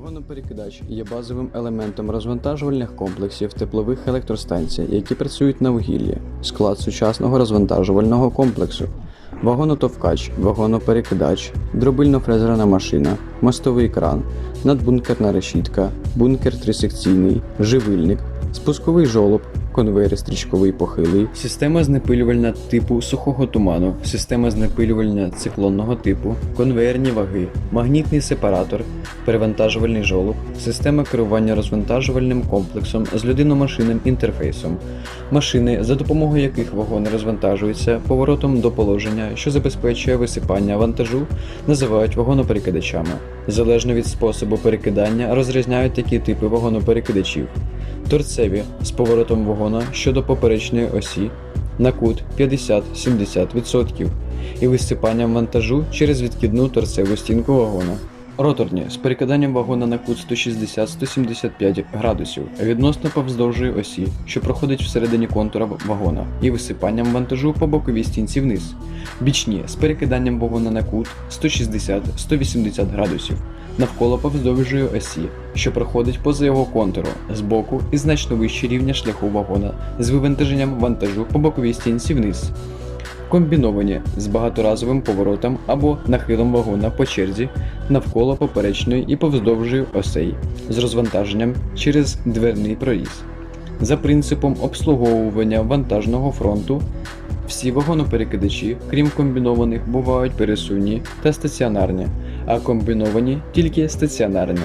Вагоноперекидач є базовим елементом розвантажувальних комплексів теплових електростанцій, які працюють на вугіллі, склад сучасного розвантажувального комплексу. Вагонотовкач, вагоноперекидач, дробильно-фрезерна машина, мостовий кран, надбункерна решітка, бункер трисекційний, живильник, спусковий жолоб, конвейер стрічковий похилий, система знепилювальна типу сухого туману, система знепилювальня циклонного типу, конвейерні ваги, магнітний сепаратор, перевантажувальний жолоб, система керування розвантажувальним комплексом з людино-машинним інтерфейсом, машини, за допомогою яких вагони розвантажуються поворотом до положення, що забезпечує висипання вантажу, називають вагоноперекидачами. Залежно від способу перекидання розрізняють такі типи вагоноперекидачів. Торцеві з поворотом вагона щодо поперечної осі на кут 50-70% і висипанням вантажу через відкидну торцеву стінку вагона. Роторні з перекиданням вагона на кут 160-175 градусів відносно повздовжої осі, що проходить всередині контура вагона, і висипанням вантажу по боковій стінці вниз. Бічні з перекиданням вагона на кут 160-180 градусів навколо повздовжої осі, що проходить поза його контуру, збоку і значно вище рівня шляху вагона з вивантаженням вантажу по боковій стінці вниз. Комбіновані з багаторазовим поворотом або нахилом вагона по черзі навколо поперечної і повздовжої осей з розвантаженням через дверний проріз. За принципом обслуговування вантажного фронту всі вагоноперекидачі, крім комбінованих, бувають пересувні та стаціонарні, а комбіновані тільки стаціонарні.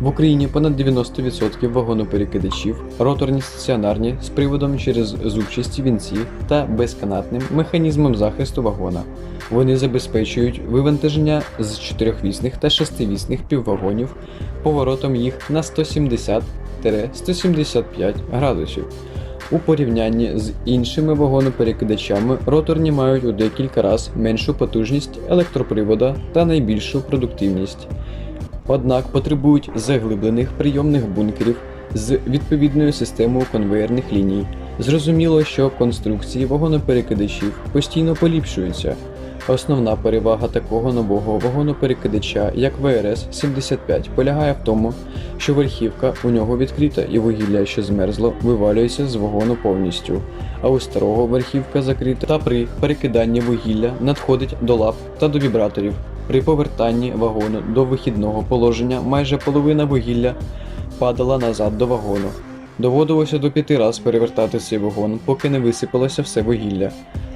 В Україні понад 90% вагоноперекидачів роторні стаціонарні з приводом через зубчасті вінці та безканатним механізмом захисту вагона. Вони забезпечують вивантаження з чотирьохвісних та шестивісних піввагонів поворотом їх на 170-175 градусів. У порівнянні з іншими вагоноперекидачами роторні мають у декілька разів меншу потужність електропривода та найбільшу продуктивність. Однак потребують заглиблених прийомних бункерів з відповідною системою конвеєрних ліній. Зрозуміло, що конструкції вагоноперекидачів постійно поліпшуються. Основна перевага такого нового вагоноперекидача, як ВРС-75, полягає в тому, що верхівка у нього відкрита і вугілля, що змерзло, вивалюється з вагону повністю, а у старого верхівка закрита та при перекиданні вугілля надходить до лап та до вібраторів. При повертанні вагону до вихідного положення майже половина вугілля падала назад до вагону. Доводилося до п'яти раз перевертати цей вагон, поки не висипалося все вугілля.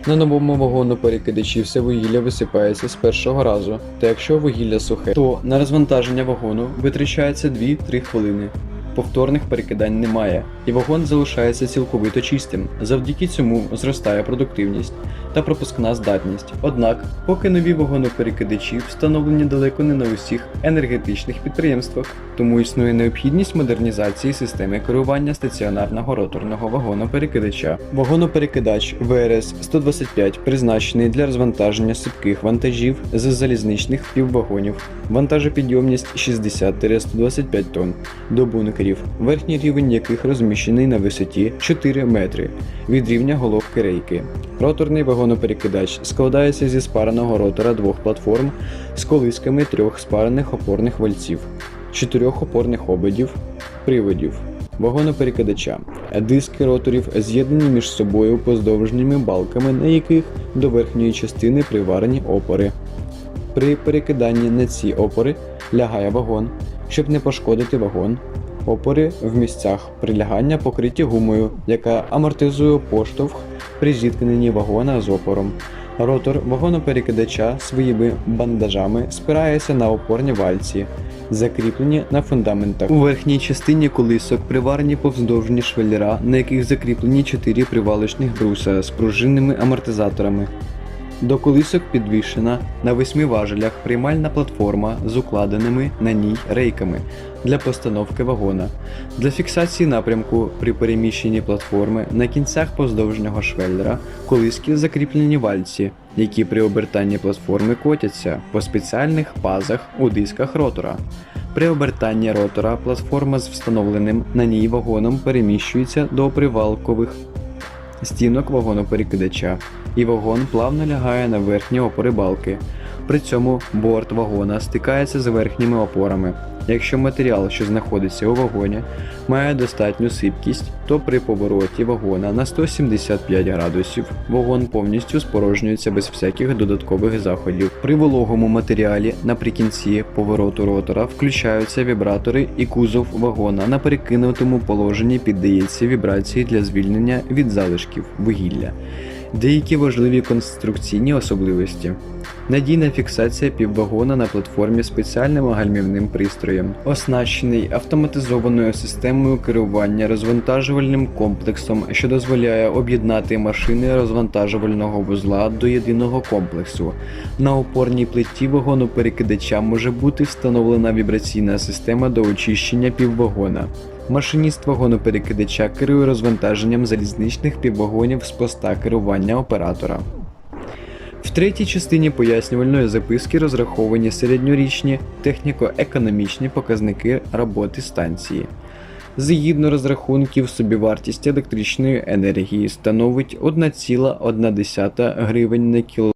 На новому вагону перекидачі все вугілля висипається з першого разу, та якщо вугілля сухе, то на розвантаження вагону витрачається 2-3 хвилини. Повторних перекидань немає, і вагон залишається цілковито чистим. Завдяки цьому зростає продуктивність та пропускна здатність. Однак, поки нові вагоноперекидачі встановлені далеко не на усіх енергетичних підприємствах, тому існує необхідність модернізації системи керування стаціонарного роторного вагоноперекидача. Вагоноперекидач ВРС-125 призначений для розвантаження сипких вантажів з залізничних піввагонів, вантажопідйомність 60-125 тонн до бункерів, верхній рівень яких розміщений на висоті 4 метри від рівня головки рейки. Роторний вагоноперекидач складається зі спареного ротора двох платформ з колисками трьох спарених опорних вальців, чотирьох опорних ободів, приводів. Вагоноперекидача. Диски роторів з'єднані між собою поздовжніми балками, на яких до верхньої частини приварені опори. При перекиданні на ці опори лягає вагон. Щоб не пошкодити вагон, опори в місцях прилягання покриті гумою, яка амортизує поштовх при зіткненні вагона з опором. Ротор вагоноперекидача своїми бандажами спирається на опорні вальці, закріплені на фундаментах. У верхній частині колисок приварені повздовжні швеллера, на яких закріплені чотири привалочних бруса з пружинними амортизаторами. До колисок підвішена на восьми важелях приймальна платформа з укладеними на ній рейками для постановки вагона. Для фіксації напрямку при переміщенні платформи на кінцях поздовжнього швеллера колиски закріплені вальці, які при обертанні платформи котяться по спеціальних пазах у дисках ротора. При обертанні ротора платформа з встановленим на ній вагоном переміщується до привалкових стінок вагоноперекидача, і вагон плавно лягає на верхні опори балки. При цьому борт вагона стикається з верхніми опорами. Якщо матеріал, що знаходиться у вагоні, має достатню сипкість, то при повороті вагона на 175 градусів вагон повністю спорожнюється без всяких додаткових заходів. При вологому матеріалі наприкінці повороту ротора включаються вібратори і кузов вагона на перекинутому положенні піддається вібрації для звільнення від залишків вугілля. Деякі важливі конструкційні особливості. Надійна фіксація піввагона на платформі спеціальним гальмівним пристроєм, оснащений автоматизованою системою керування розвантажувальним комплексом, що дозволяє об'єднати машини розвантажувального вузла до єдиного комплексу. На опорній плиті вагону перекидача може бути встановлена вібраційна система до очищення піввагона. Машиніст вагону перекидача керує розвантаженням залізничних піввагонів з поста керування оператора. В третій частині пояснювальної записки розраховані середньорічні техніко-економічні показники роботи станції. Згідно розрахунків, собівартість електричної енергії становить 1,1 гривень на кіловат.